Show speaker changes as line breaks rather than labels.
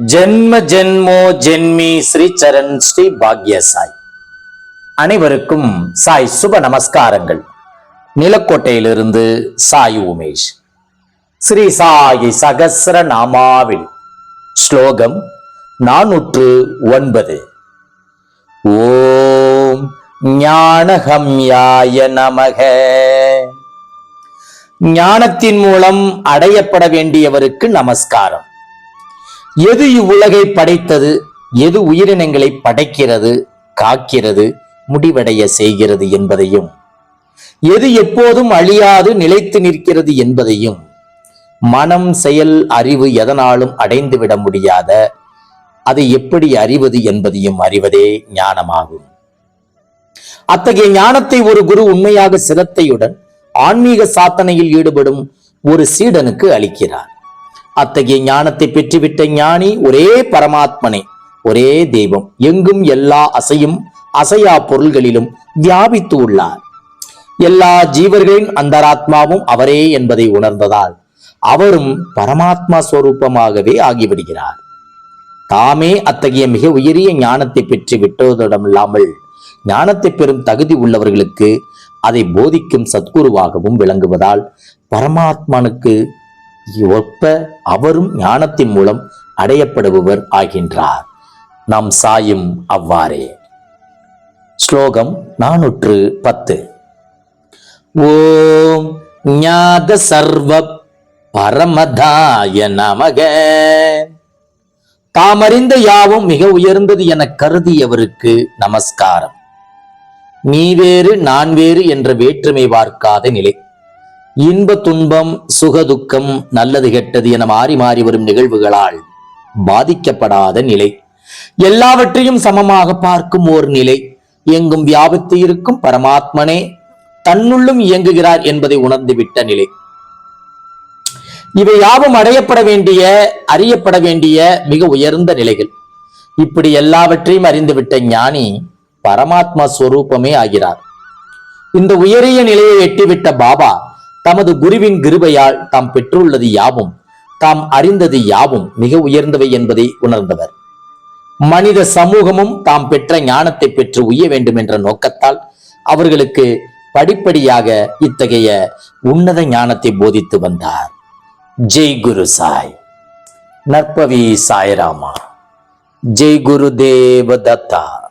ஜென்ம ஜென்மோ ஜென்மி ஸ்ரீ சரண் ஸ்ரீ பாக்ய சாய். அனைவருக்கும் சாய் சுப நமஸ்காரங்கள். நிலக்கோட்டையிலிருந்து சாய் உமேஷ். ஸ்ரீ சாயி சகசிர நாமாவில். ஸ்லோகம் நானூற்று ஒன்பது. ஓம் ஞானகம்யாய நமக. ஞானத்தின் மூலம் அடையப்பட வேண்டியவருக்கு நமஸ்காரம். எது இவ்வுலகை படைத்தது? எது உயிரினங்களை படைக்கிறது? காக்கிறது? முடிவடைய செய்கிறது என்பதையும் எது எப்போதும் அழியாது நிலைத்து நிற்கிறது என்பதையும் மனம் செயல் அறிவு எதனாலும் அடைந்துவிட முடியாத அதை எப்படி அறிவது என்பதையும் அறிவதே ஞானமாகும். அத்தகைய ஞானத்தை ஒரு குரு உண்மையாக சிரத்தையுடன் ஆன்மீக சாத்தனையில் ஈடுபடும் ஒரு சீடனுக்கு அளிக்கிறார். அத்தகைய ஞானத்தை பெற்றுவிட்ட ஞானி ஒரே பரமாத்மனே ஒரே தெய்வம். எங்கும் எல்லா அசையும் அசையா பொருள்களிலும் வியாபித்து உள்ளார். எல்லா ஜீவர்களின் அந்தராத்மாவும் அவரே என்பதை உணர்ந்ததால் அவரும் பரமாத்மா ஸ்வரூபமாகவே ஆகிவிடுகிறார். தாமே அத்தகைய மிக உயரிய ஞானத்தை பெற்று விட்டதோடமில்லாமல் ஞானத்தை பெறும் தகுதி உள்ளவர்களுக்கு அதை போதிக்கும் சத்குருவாகவும் விளங்குவதால் பரமாத்மனுக்கு ஒப்ப அவரும் ஞானத்தின் மூலம் அடையப்படுபவர் ஆகின்றார். நாம் சாயும் அவ்வாறே. ஸ்லோகம் நானூற்று பத்து. ஓம் ஞாத சர்வ பரமதாய நமக. தாமறிந்த யாவும் மிக உயர்ந்தது என கருதியவருக்கு நமஸ்காரம். நீ வேறு நான் வேறு என்ற வேற்றுமை பார்க்காத நிலை. இன்ப துன்பம் சுக துக்கம் நல்லது கெட்டது என மாறி மாறி வரும் நிகழ்வுகளால் பாதிக்கப்படாத நிலை. எல்லாவற்றையும் சமமாக பார்க்கும் ஓர் நிலை. எங்கும் வியாபித்து இருக்கும் பரமாத்மனே தன்னுள்ளும் இயங்குகிறார் என்பதை உணர்ந்துவிட்ட நிலை. இவை யாவும் அடையப்பட வேண்டிய அறியப்பட வேண்டிய மிக உயர்ந்த நிலைகள். இப்படி எல்லாவற்றையும் அறிந்துவிட்ட ஞானி பரமாத்மா ஸ்வரூபமே ஆகிறார். இந்த உயரிய நிலையை எட்டிவிட்ட பாபா தமது குருவின் கிருபையால் தாம் பெற்றுள்ளது யாவும் தாம் அறிந்தது யாவும் மிக உயர்ந்தவை என்பதை உணர்ந்தவர். மனித சமூகமும் தாம் பெற்ற ஞானத்தை பெற்று உய்ய வேண்டும் என்ற நோக்கத்தால் அவர்களுக்கு படிப்படியாக இத்தகைய உன்னத ஞானத்தை போதித்து வந்தார். ஜெய் குரு சாய். நற்பவி சாய்ராமா. ஜெய் குரு தேவ தத்தா.